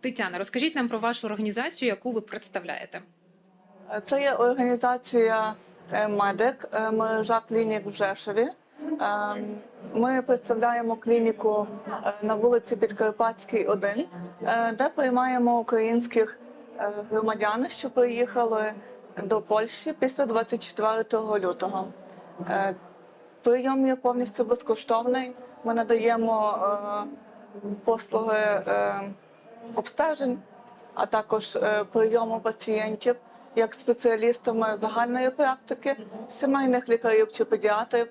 Тетяна, розкажіть нам про вашу організацію, яку ви представляєте. Це є організація е, Медик, е, мережа клінік в Жешові. Е, Ми представляємо клініку на вулиці Підкарпатській, 1, е, де приймаємо українських громадян, що приїхали до Польщі після 24 лютого. Прийом є повністю безкоштовний. Ми надаємо послуги обстежень, а також е, прийому пацієнтів як спеціалістами загальної практики, сімейних лікарів чи педіатрів,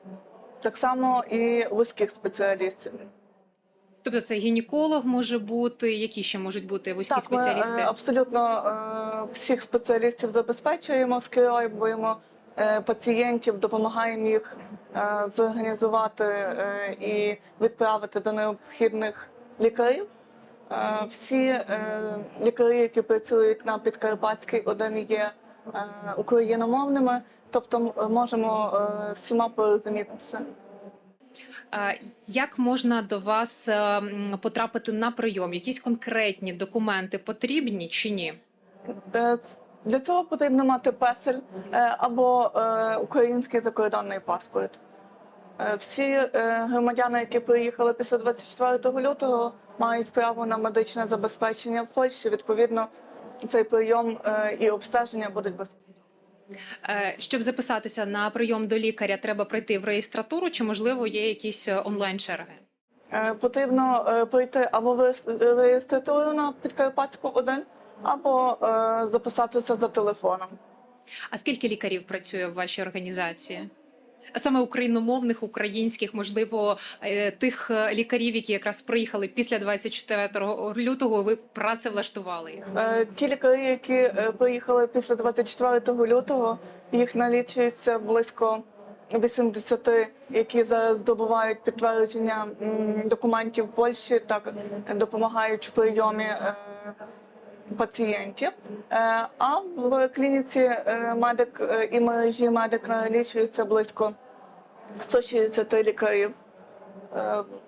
так само і вузьких спеціалістів. Тобто це гінеколог може бути, які ще можуть бути вузькі Так, ми е, спеціалісти? абсолютно е, всіх спеціалістів забезпечуємо, скеруємо е, пацієнтів, допомагаємо їх зорганізувати і відправити до необхідних лікарів. Всі е, лікарі, які працюють на Підкарпатській, один є е, україномовними, тобто можемо е, всіма порозумітися. Як можна до вас потрапити на прийом? Якісь конкретні документи потрібні чи ні? Для цього потрібно мати песель або український закордонний паспорт. Е, Всі е, громадяни, які приїхали після 24 лютого, мають право на медичне забезпечення в Польщі. Відповідно, цей прийом е, і обстеження будуть безкоштовні. Щоб записатися на прийом до лікаря, треба пройти в реєстратуру, чи можливо є якісь онлайн-черги? Е, Потрібно прийти або в реєс- реєстратуру на Підкарпатську 1, або записатися за телефоном. А скільки лікарів працює в вашій організації? Саме україномовних, українських, можливо, е, тих е, лікарів, які якраз приїхали після 24 лютого, ви працевлаштували їх. Е, Ті лікарі, які приїхали після 24 лютого, їх налічується близько 80, які зараз здобувають підтвердження документів в Польщі, так допомагають в прийомі пацієнтів. Е, А в клініці е, медик е, і мережі медик налічується близько 160 лікарів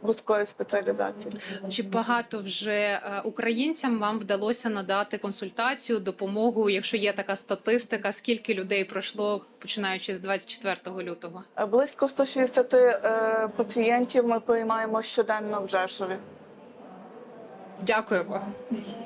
вузької спеціалізації. Чи багато вже українцям вам вдалося надати консультацію, допомогу? Якщо є така статистика, скільки людей пройшло починаючи з 24 лютого? Близько 160 е, пацієнтів ми приймаємо щоденно в Жешові. Дякую.